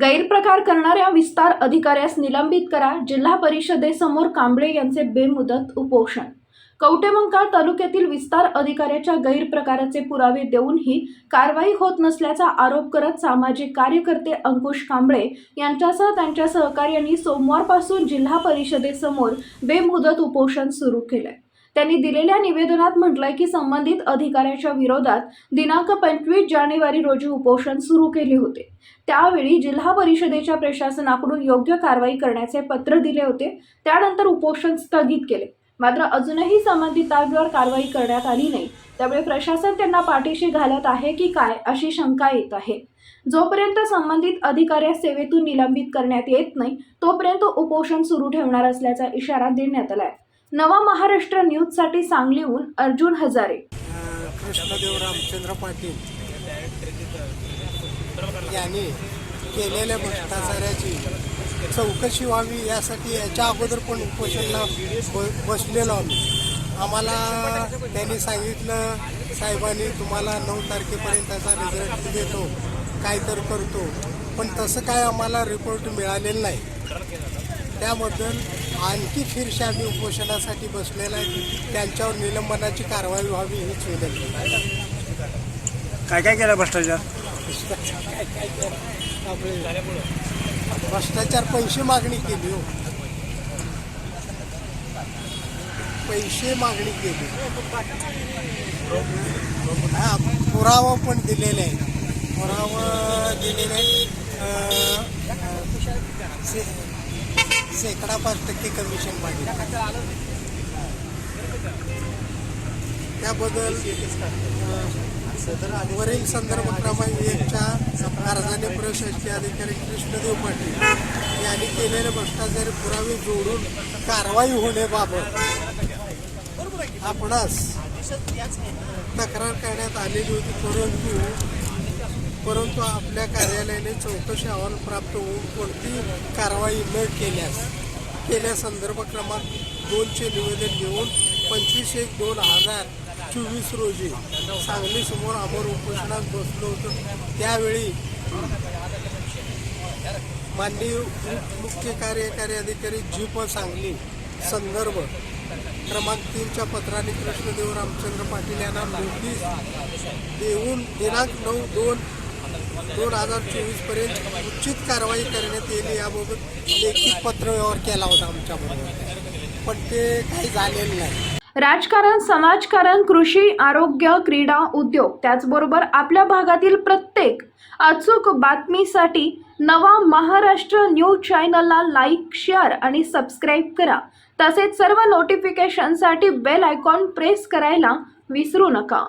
गैरप्रकार करणाऱ्या विस्तार अधिकाऱ्यास निलंबित करा. जिल्हा परिषदेसमोर कांबळे यांचे बेमुदत उपोषण. कवटेमंकाळ तालुक्यातील विस्तार अधिकाऱ्याच्या गैरप्रकाराचे पुरावे देऊनही कारवाई होत नसल्याचा आरोप करत सामाजिक कार्यकर्ते अंकुश कांबळे यांच्यासह त्यांच्या सहकार्यांनी सोमवारपासून जिल्हा परिषदेसमोर बेमुदत उपोषण सुरू केलंय. त्यांनी दिलेल्या निवेदनात म्हटलंय की संबंधित अधिकाऱ्याच्या विरोधात दिनांक पंचवीस जानेवारी रोजी उपोषण सुरू केले होते. त्यावेळी जिल्हा परिषदेच्या प्रशासनाकडून योग्य कारवाई करण्याचे पत्र दिले होते. त्यानंतर उपोषण स्थगित केले. मात्र अजूनही संबंधित कारवाई करण्यात आली नाही. त्यामुळे प्रशासन त्यांना पाठीशी घालत आहे की काय अशी शंका येत आहे. जोपर्यंत संबंधित अधिकाऱ्यास सेवेतून निलंबित करण्यात येत नाही तोपर्यंत उपोषण सुरू ठेवणार असल्याचा इशारा देण्यात आलाय. नवा महाराष्ट्र न्यूजसाठी सांगलीहून अर्जुन हजारे. कृष्णदेव रामचंद्र पाटील यांनी केलेल्या भ्रष्टाचाराची चौकशी व्हावी यासाठी याच्या अगोदर पण उपोषणला बसलेलो आम्ही. आम्हाला त्यांनी सांगितलं साहेबांनी तुम्हाला नऊ तारखेपर्यंत त्याचा रिझल्ट देतो काय तर करतो. पण तसं काय आम्हाला रिपोर्ट मिळालेलं नाही. त्याबद्दल आणखी फिरशी आम्ही उपोषणासाठी बसलेला आहे. त्यांच्यावर निलंबनाची कारवाई व्हावी हीच विनंती काय काय केलं भ्रष्टाचार काय काय केलं? आपले भ्रष्टाचार पैसे मागणी केली हो. पैसे मागणी केली. हा पुरावा पण दिलेले आहे. पुरावा दिलेले आहे. शेकडा पाच टक्के कमिशन मागितलं त्याबद्दल वरील संदर्भ क्रमांक एकच्या अर्जाने प्रशासकीय अधिकारी कृष्णदेव पाटील यांनी केलेले भ्रष्टाचारी पुरावे जोडून कारवाई होण्याबाबत आपणास तक्रार करण्यात आलेली होती परंतु परंतु आपल्या कार्यालयाने चौकशी अहवाल प्राप्त होऊन कोणतीही कारवाई न केल्यास केल्या संदर्भ क्रमांक दोनचे निवेदन घेऊन पंचवीस एक दोन हजार चोवीस रोजी सांगलीसमोर आमोर उपोषणात बसलो होतो. त्यावेळी माननीय मुख्य कार्यकारी अधिकारी जी सांगली संदर्भ क्रमांक तीनच्या पत्राने कृष्णदेव रामचंद्र पाटील यांना नोटीस देऊन दिनांक नऊ दोन दोन हजार चोवीसपर्यंत उचित कारवाई करण्यात येईल याबाबत लेखी पत्रव्यवहार केला होता आमच्याबरोबर पण ते काही झालेलं नाही. राजकारण समाजकारण कृषी आरोग्य क्रीडा उद्योग त्याचबरोबर आपल्या भागातील प्रत्येक अचूक बातमीसाठी नवा महाराष्ट्र न्यूज चॅनलला लाईक शेअर आणि सबस्क्राईब करा. तसेच सर्व नोटिफिकेशनसाठी बेल आयकॉन प्रेस करायला विसरू नका.